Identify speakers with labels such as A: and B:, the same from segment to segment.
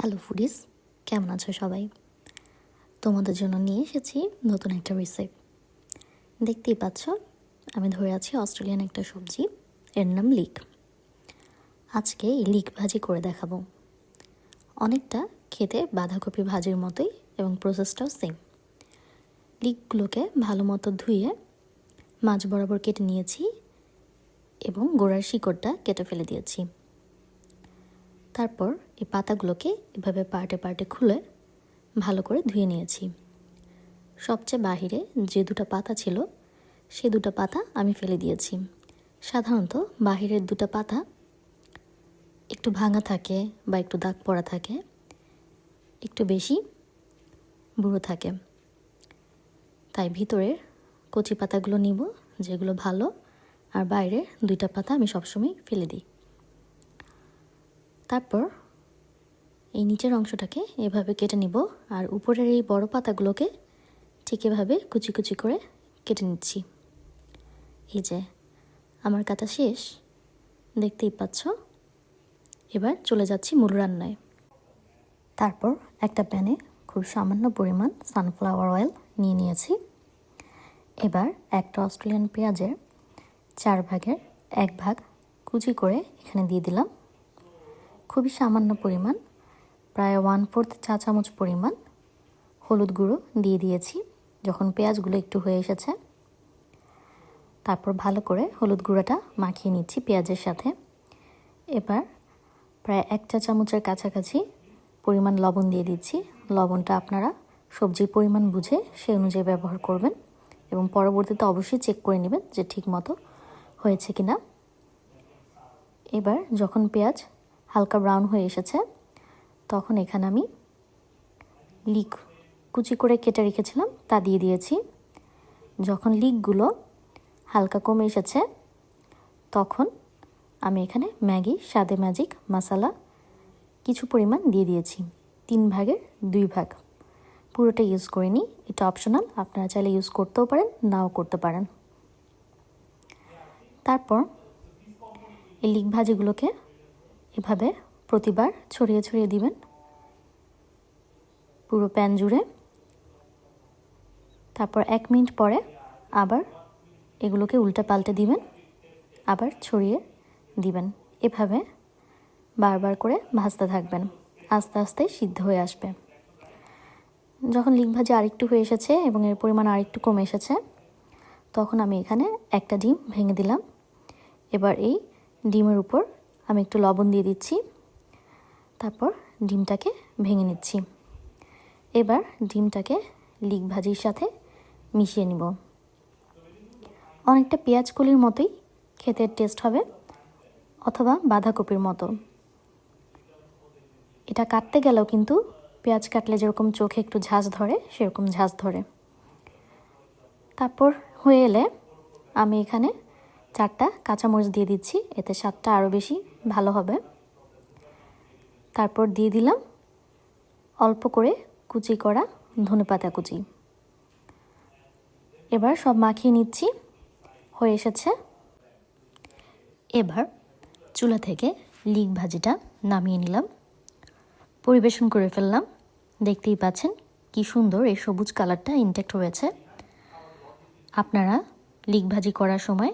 A: Hello foodies, কেমন আছো সবাই? তোমাদের জন্য নিয়ে এসেছি নতুন একটা রেসিপি দেখতেই পাচ্ছ, আমি ধরে আছি অস্ট্রেলিয়ান একটা সবজি, এর নাম লিক। আজকে এই লিক ভাজি করে দেখাবো। অনেকটা খেতে বাঁধাকপি ভাজির মতোই এবং প্রসেসটাও সেম লিকগুলোকে ভালো মতো ধুয়ে মাছ বরাবর কেটে নিয়েছি এবং গোড়ার শিকড়টা কেটে ফেলে দিয়েছি। তারপর এই পাতাগুলোকে এভাবে পার্টে পার্টে খুলে ভালো করে ধুয়ে নিয়েছি। সবচেয়ে বাহিরে যে দুটো পাতা ছিল, সে দুটো পাতা আমি ফেলে দিয়েছি। সাধারণত বাহিরের দুটো পাতা একটু ভাঙা থাকে বা একটু দাগ পড়া থাকে, একটু বেশি বুড়ো থাকে। তাই ভিতরের কচি পাতাগুলো নিব, যেগুলো ভালো, আর বাইরের দুইটা পাতা আমি সবসময় ফেলে দিই। তারপর এই নিচের অংশটাকে এভাবে কেটে নিব আর উপরের এই বড় পাতাগুলোকে ঠিক এভাবে কুচি কুচি করে কেটে নিচ্ছি। এই যে, আমার কাটা শেষ। দেখতেই পাচ্ছ? এবার চলে যাচ্ছি মূল রান্নায়। তারপর একটা প্যানে খুব সামান্য পরিমাণ সানফ্লাওয়ার অয়েল নিয়ে নিয়েছি। এবার একটা অস্ট্রেলিয়ান পেঁয়াজের চার ভাগের এক ভাগ কুচি করে এখানে দিয়ে দিলাম। খুবই সামান্য পরিমাণ, প্রায় ওয়ান ফোর্থ চা চামচ পরিমাণ হলুদ গুঁড়ো দিয়ে দিয়েছি যখন পেঁয়াজগুলো একটু হয়ে এসেছে। তারপর ভালো করে হলুদ গুঁড়োটা মাখিয়ে নিচ্ছি পেঁয়াজের সাথে। এবার প্রায় এক চা চামচের কাছাকাছি পরিমাণ লবণ দিয়ে দিচ্ছি। লবণটা আপনারা সবজির পরিমাণ বুঝে সেই অনুযায়ী ব্যবহার করবেন এবং পরবর্তীতে অবশ্যই চেক করে নেবেন যে ঠিক মতো হয়েছে কি না এবার যখন পেঁয়াজ হালকা ব্রাউন হয়ে এসেছে। তখন এখানে আমি লিক কুচি করে কেটে রেখেছিলাম, তা দিয়ে দিয়েছি। যখন লিকগুলো হালকা কমে এসেছে, তখন আমি এখানে ম্যাগি, স্বাদে ম্যাজিক মশালা কিছু পরিমাণ দিয়ে দিয়েছি, তিন ভাগের দুই ভাগ। পুরোটা ইউজ করিনি এটা অপশনাল আপনারা চাইলে ইউজ করতেও পারেন, নাও করতে পারেন। তারপর এই লিক ভাজিগুলোকে এভাবে প্রতিবার ছড়িয়ে ছড়িয়ে দিবেন। পুরো প্যান জুড়ে। তারপর এক মিনিট পরে আবার এগুলোকে উল্টে পাল্টে দিবেন, আবার ছড়িয়ে দিবেন। এভাবে বারবার করে ভাজতে থাকবেন, আস্তে আস্তে সিদ্ধ হয়ে আসবে। যখন লিক ভাজি আরেকটু হয়ে এসেছে এবং এর পরিমাণ আরেকটু কমে এসেছে, তখন আমি এখানে একটা ডিম ভেঙে দিলাম। এবার এই ডিমের উপর আমি একটু লবণ দিয়ে দিচ্ছি। তারপর ডিমটাকে ভেঙে নিচ্ছি। এবার ডিমটাকে লিক ভাজির সাথে মিশিয়ে নিব। অনেকটা পেঁয়াজ কলির মতোই খেতে টেস্ট হবে, অথবা বাঁধাকপির মতো। এটা কাটতে গেলেও কিন্তু পেঁয়াজ কাটলে যেরকম চোখে একটু ঝাঁজ ধরে, সেরকম ঝাঁজ ধরে। তারপর হয়ে এলে আমি এখানে চারটা কাঁচামরিচ দিয়ে দিচ্ছি, এতে স্বাদটা আরও বেশি ভালো হবে। তারপর দিয়ে দিলাম অল্প করে কুচি করা ধনেপাতা কুচি। এবার সব মাখিয়ে নিচ্ছি, হয়ে এসেছে। এবার চুলা থেকে লিক ভাজিটা নামিয়ে নিলাম। পরিবেশন করে ফেললাম। দেখতেই পাচ্ছেন কি সুন্দর এই সবুজ কালারটা ইনটেক্ট হয়েছে। আপনারা লিক ভাজি করার সময়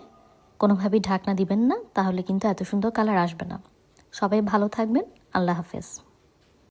A: কোনোভাবেই ঢাকনা দিবেন না, তাহলে কিন্তু এত সুন্দর কালার আসবে না। সবাই ভালো থাকবেন, আল্লাহ হাফেজ।